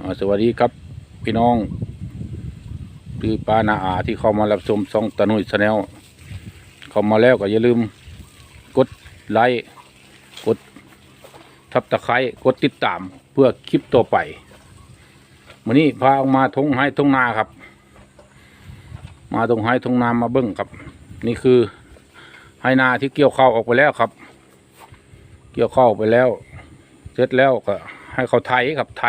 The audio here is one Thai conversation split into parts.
สวัสดีครับพี่น้องคือป้านาอาที่เข้ามารับชมซองตะนุยชาแนลเข้ามาแล้วก็อย่าลืมกดไลค์กดทับตะไคร้กดติดตามเพื่อคลิปต่อไปวันนี้พาออกมาทงไห้ทงนาครับ มาตรงไห้ทงนามาเบิ้งครับ นี่คือไห้นาที่เกี่ยวข้าวออกไปแล้วครับ เกี่ยวข้าวไปแล้ว เสร็จแล้วก็ให้เขาไถครับไถ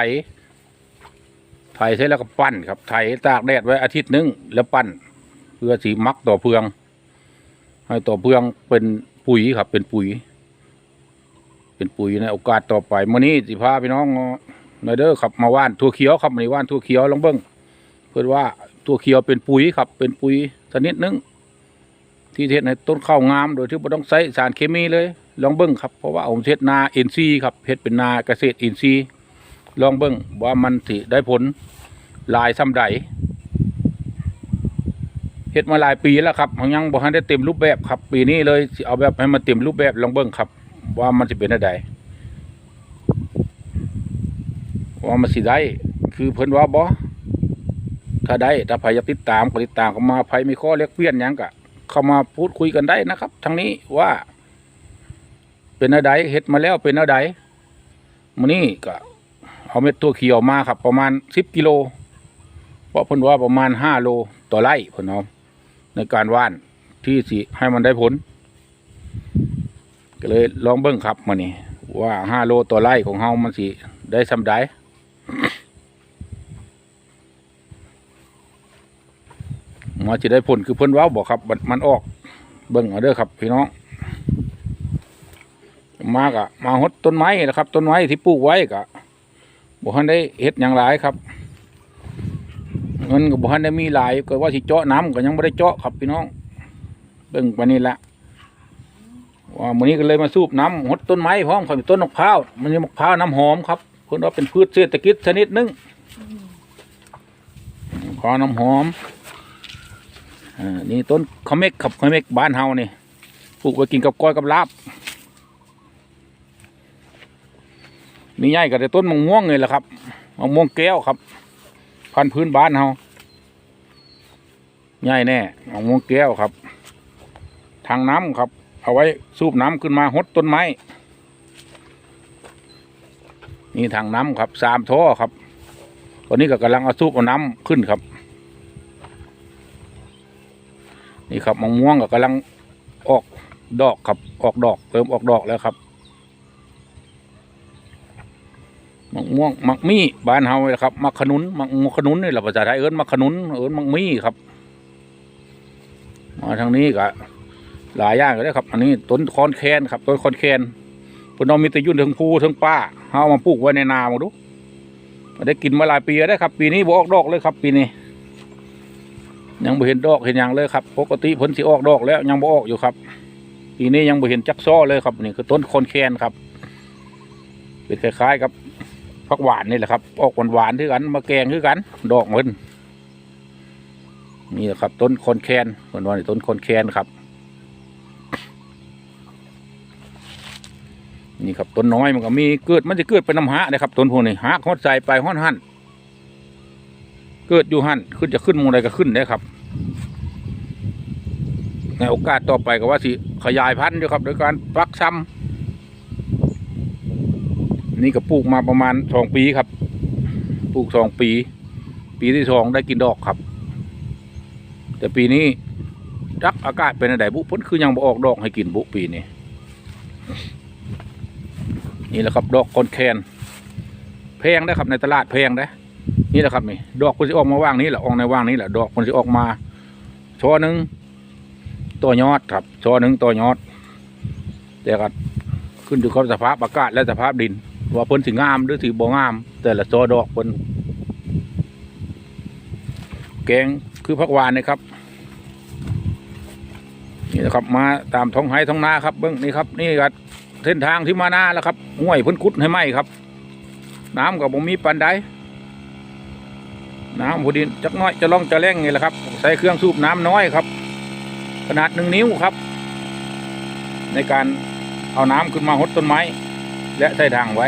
ไถเสร็จแล้วก็ปั้นครับไถตากแดดไว้อาทิตย์นึงแล้วปั้น เพื่อสีมักต่อเพือง ให้ต่อเพืองเป็นปุ๋ยครับ เป็นปุ๋ย เป็นปุ๋ยในโอกาสต่อไปมื่อนี้สิพาพี่น้องนอยเดอร์ครับมาว่านทั่วเขียวครับมาว่านทั่วเขียวลองเบิ้งเพื่อว่าทั่วเขียวเป็นปุ๋ยครับ เป็นปุ๋ยชนิดหนึงที่เทศในต้นข้าวงาม โดยที่ไม่ต้องใช้สารเคมีเลย ลองเบิ้งครับเพราะว่าผมเทศนาเอ็นซีครับเฮ็ดเป็นนาเกษตรอินทรีย์ ลองเบิ้งว่ามันสิได้ผลลายซ้ำใดเฮ็ดมาหลายปีแล้วครับยังบ่ทันได้เต็มรูปแบบครับ ปีนี้เลยเอาแบบให้มันเต็มรูปแบบลองเบิ้งครับ ว่ามันสิเป็นอะไรว่ามันสิได้ คือเพิ่นว่าบ่ถ้าได้ถ้าใครอยากติดตามก็ติดตามเข้ามาใครมีข้อเรียกเปลี่ยนยังก็เข้ามาพูดคุยกันได้นะครับทางนี้ว่า เป็นอะไรเฮ็ดมาแล้วเป็นอะไรมื้อนี้ก็ เอาเม็ดตัวเขียวมาครับ ประมาณสิบกิโลเพราะเพิ่นว่าประมาณห้าโลต่อไร่เพิ่นเอาในการว่านที่สิให้มันได้ผล ก็เลยลองเบิ้งครับมื้อนี้ว่าห้าโลต่อไร่ของเฮามันสิได้สำใดมาสิได้ผลคือเพิ่นว้าบอกครับมันออกเบิ่งเอาเด้อครับพี่น้องมากะมาหดต้นไม้นะครับ ต้นไม้ที่ปลูกไว้กะ บ่ทันได้เฮ็ดอย่างหลายครับเงินก็บ่ทันได้มีหลายก็ว่าสิเจาะน้ำก็ยังบ่ได้เจาะครับพี่น้องเบิ่งไปนี่แหละว่ามื้อนี้ก็เลยมาสูบน้ำหดต้นไม้พร้อมครับต้นมะพร้าวมันมีมะพร้าวน้ำหอมครับเพิ่นว่าเป็นพืชเศรษฐกิจชนิดหนึงพร้าวน้ำหอมอ่านี่ต้นขม็กครับขะเม็กบ้านเฮานี่ปลูกไว้กินกับก้อยกับลาบ มีใหญ่ก็แต่ต้นมะม่วงเลยแหละครับมะม่วงแก้วครับ พันพื้นบ้านเฮาใหญ่แน่มะม่วงแก้วครับ ทางน้ำครับ เอาไว้สูบน้ำขึ้นมาหดต้นไม้นี่ทางน้ำครับสามท่อครับตอนนี้ก็กำลังเอาสูบเอาน้ำขึ้นครับ นี่ครับมะม่วงก็กำลังออกดอกครับออกดอกเริ่มออกดอกแล้วครับ ม่วงมักมี่บ้านเฮาเลยครับมักขนุนมักขนุนนี่แหละภาษาไทยเอิ้นมักขนุนเอิ้นมักมี่ครับมาทางนี้ก็หลายอย่างเลยครับ อันนี้ต้นคอนแคนครับต้นคอนแคนพนเอามีแต่ยุ่นถึงภูถึงป้าเฮามาปลูกไว้ในนามาดูได้กินมาหลายปีแล้วครับ ปีนี้บออกดอกเลยครับ ปีนี้ ยังบ่เห็นดอกเห็นหยังเลยครับ ปกติเพิ่นสิออกดอกแล้ว ยังบ่ออกอยู่ครับ ปีนี้ยังบ่เห็นจักซ้อเลยครับนี่คือต้นคอนแคนครับเป็นคล้ายๆกับ ผักหวานนี่แหละครับออกหวานๆคือกันมาแกงคือกัน ดอกมันนี่แหละครับ ต้นคอนแคนเหมือนวานต้นคอนแคนครับ นี่ครับต้นน้อยมันก็มีเกิดมันจะเกิดเป็นน้ำหะนะครับต้นพวกนี้หากฮอดใส่ไปฮอดหั่นเกิดอยู่หั่นขึ้นจะขึ้นมองใดก็ขึ้นได้ครับในโอกาสต่อไปก็ว่าสิขยายพันธุ์อยู่ครับโดยการปักซ้ำ นี่ก็ปลูกมาประมาณสองปีครับ ปลูกสองปี ปีที่สองได้กินดอกครับ แต่ปีนี้รักอากาศเป็นอะไรบุพ้นคือยังบ่ออกดอกให้กินบุปีนี้นี่แหละครับดอกคอนแคนแพงได้ครับในตลาดแพงได้นี่แหละครับนี่ดอกคนที่ออกมาว่างนี้แหละออกในว่างนี้แหละดอกคนที่ออกมาช่อหนึ่งตัวยอดครับช่อหนึ่งตัวยอดแต่ก็ขึ้นอยู่กับสภาพอากาศและสภาพดิน ว่าเพิ่นสิงามหรือสิบ่งาม แต่ละซอดอกเพิ่นแกงคือผักหวานนี่ครับ นี่นะครับมาตามท้องไห้ท้องนาครับเบิ้องนี่ครับ นี่ครับเส้นทางที่มาหน้าแล้วครับห้วยเพิ่นขุดให้ไหมครับ น้ำกับบ่มีปันใดน้ำพอดีจักน้อยจะล่องจะแรงนี่แหละครับ ใส่เครื่องสูบน้ำน้อยครับ ขนาดหนึ่งนิ้วครับ ในการเอาน้ำขึ้นมาหดต้นไม้ และใส่ทางไว้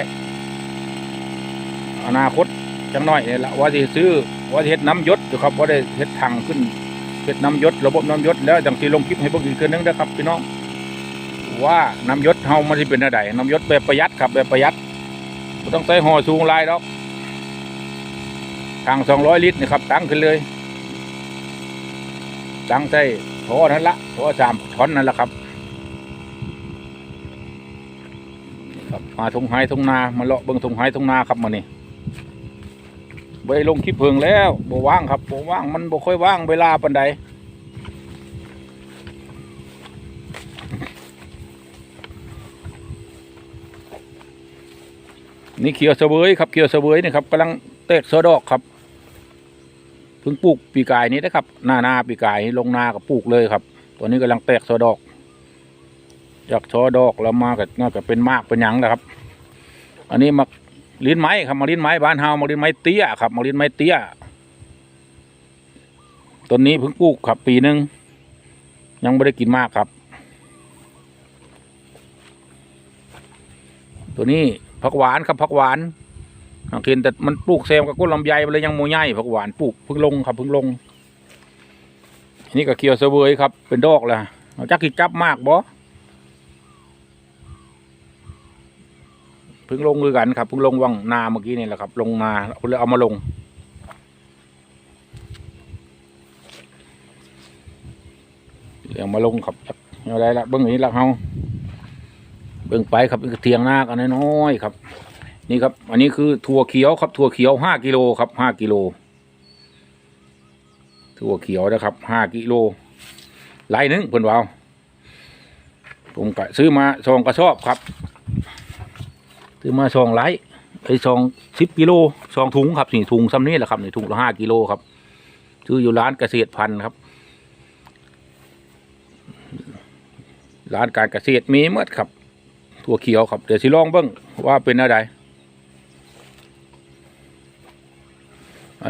อนาคตจังน้อยเนี่ยละว่าสิซื้อว่าสิเฮ็ดน้ำยศอยู่ครับว่าได้เฮ็ดถังขึ้นเฮ็ดน้ำยศระบบน้ำยศแล้วจังสิลงคลิปให้เบิ่งอีกเทื่อนึงนะครับพี่น้องว่าน้ำยศเฮามันสิเป็นอะไรน้ำยศแบบประหยัดครับแบบประหยัดบ่ต้องใส่ห่อสูงลายดอกถัง200ลิตรนี่ครับตั้งขึ้นเลยตั้งใส่ท่อนั่นละท่อสามท่อนนั่นแหละครับ ครับมาทงไห้ทงนามาเลาะเบิ่งทงไห้ทงนาครับมานี่ไปลงคลิปเพิงแล้วบ่ว่างครับบ่ว่างมันบ่ค่อยว่างเวลาปานใดนี่เขียวเสวยครับเขียวเสวยนี่ครับกำลังเตกสะดอกครับเพิ่งปลูกปีกายนี้นะครับ หน้าหน้าปีกายลงนากับปลูกเลยครับ ตัวนี้กำลังแตกสะดอก จากช่อดอกแล้วมาก็น่าจะเป็นมากเป็นหยังนะครับ อันนี้มักลิ้นไม้ครับมาลิ้นไม้บ้านเฮามาลิ้นไม้เตี้ยครับมาลิ้นไม้เตี้ยต้นนี้เพิ่งปลูกครับ ปีหนึ่งยังไม่ได้กินมากครับ ตัวนี้ผักหวานครับผักหวานสังเกตแต่มันปลูกแซมกับก้นลำไยมันเลยยังโมใหญ่ผักหวานปลูกเพิ่งลงครับเพิ่งลง อันนี้ก็เคียวเสวยครับ เป็นดอกแล้วจักกิจับมากบ่ เพิ่งลงคือกันครับเพิ่งลงวังนาเมื่อกี้นี่แหละครับ ลงนาเลยเอามาลงเอามาลงครับเอาได้ละเบิ้องนี้ละเฮาเบิ้องไปครับเทียงหน้ากันน้อยๆครับ นี่ครับ อันนี้คือถั่วเขียวครับถั่วเขียวห้ากิโลครับห้ากิโลถั่วเขียวนะครับห้ากิโลไล่หนึ่งเพิ่นว่าเอาผมก็ซื้อมาสองกระสอบครับ ซื้อมาสองไลท์ไอ้สองสิบกิโลสองถุงครับนี่ถุงซ้ำนี้แหละครับนี่ถุงละห้ากิโลครับซื้ออยู่ร้านเกษตรพันธุ์ครับ ร้านการเกษตรมีเมื่อครับถั่วเขียวครับเดี๋ยวสิลองเบิ้งว่าเป็นอะไร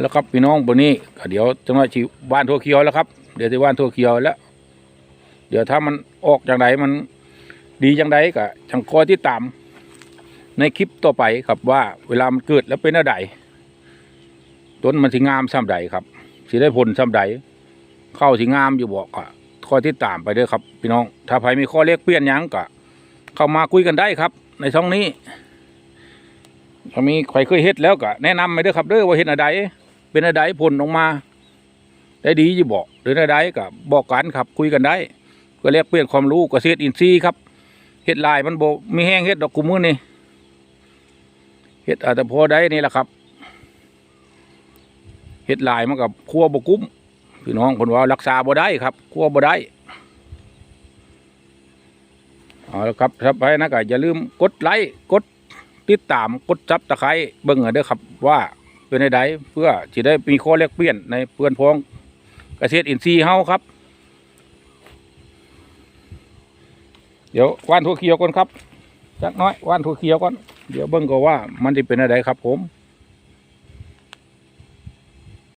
แล้วครับพี่น้องบนนี้เดี๋ยวจังหวะชีว่านถั่วเขียวแล้วครับ เดี๋ยวสิว่านถั่วเขียวแล้ว เดี๋ยวถ้ามันออกจากไหนมันดีจังไดก็จังคอยที่ตาม ในคลิปต่อไปครับว่าเวลามันเกิดแล้วเป็นอะไรต้นมันสิงามซ้ำใดครับสิได้ผลซ้ำใดเข้าสิงามอยู่บอกก็คอยที่ตามไปด้อครับ พี่น้อง ถ้าใครมีข้อเลขเปลี่ยนยังก็เข้ามาคุยกันได้ครับ ในช่องนี้ถ้ามีใครเคยเฮ็ดแล้วก็แนะนำไปด้อครับเด้อว่าเฮ็ดอะไรเป็นอะไรผลออกมา ได้ดีอยู่บอกหรืออะไรก็บอกกันครับคุยกันได้ก็แลกเปลี่ยนความรู้เกษตรอินทรีย์ครับเฮ็ดลายมันโบมีแห้งเฮ็ดดอกกุมือนี่ เห็ดอาจจะพอได้นี่แหละครับเห็ดลายมันกับคั่วบกุ้มพี่น้องคนว่ารักษาบ่ได้ครับคั่วบ่ได้เอาละครับถ้าไปนะก็อย่าลืมกดไลค์กดติดตามกดซับตะไคร้เบิ่งเอาเด้อครับว่าเป็นไดเพื่อจะได้มีข้อแลกเปลี่ยนในเพื่อนพ้องเกษตรอินทรีย์เฮาครับ เดี๋ยวว่านทั่วเขียวก่อนครับ จักน้อยว่านทั่วเขียวก่อนเดี๋ยวเบิ่งก็ว่ามันจะเป็นอะไรครับผม